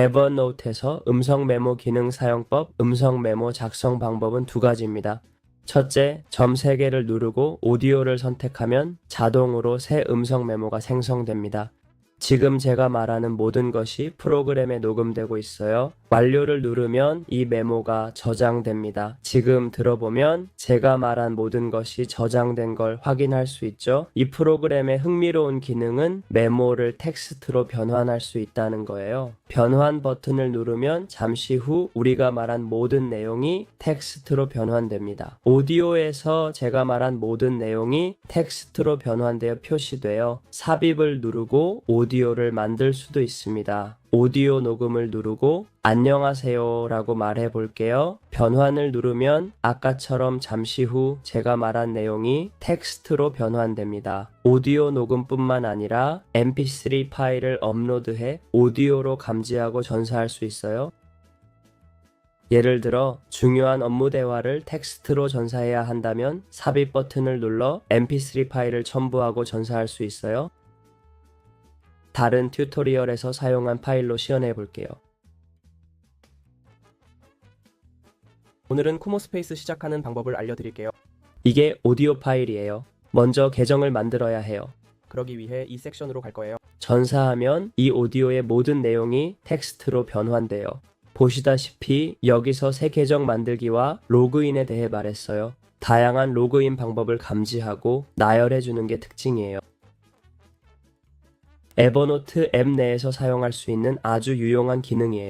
에버노트에서 음성 메모 기능 사용법, 음성 메모 작성 방법은 두 가지입니다. 첫째, 점 3개를 누르고 오디오를 선택하면 자동으로 새 음성 메모가 생성됩니다. 지금 제가 말하는 모든 것이 프로그램에 녹음되고 있어요. 완료를 누르면 이 메모가 저장됩니다. 지금 들어보면 제가 말한 모든 것이 저장된 걸 확인할 수 있죠. 이 프로그램의 흥미로운 기능은 메모를 텍스트로 변환할 수 있다는 거예요. 변환 버튼을 누르면 잠시 후 우리가 말한 모든 내용이 텍스트로 변환됩니다. 오디오에서 제가 말한 모든 내용이 텍스트로 변환되어 표시되어 삽입을 누르고 오디오 를 만들 수도 있습니다. 오디오 녹음을 누르고 안녕하세요 라고 말해 볼게요. 변환을 누르면 아까처럼 잠시 후 제가 말한 내용이 텍스트로 변환됩니다. 오디오 녹음뿐만 아니라 mp3 파일을 업로드해 오디오로 감지하고 전사할 수 있어요. 예를 들어 중요한 업무 대화를 텍스트로 전사해야 한다면 삽입 버튼을 눌러 mp3 파일을 첨부하고 전사할 수 있어요. 다른 튜토리얼에서 사용한 파일로 시연해 볼게요. 오늘은 쿠모스페이스 시작하는 방법을 알려드릴게요. 이게 오디오 파일이에요. 먼저 계정을 만들어야 해요. 그러기 위해 이 섹션으로 갈 거예요. 전사하면 이 오디오의 모든 내용이 텍스트로 변환돼요. 보시다시피 여기서 새 계정 만들기와 로그인에 대해 말했어요. 다양한 로그인 방법을 감지하고 나열해 주는 게 특징이에요. 에버노트 앱 내에서 사용할 수 있는 아주 유용한 기능이에요.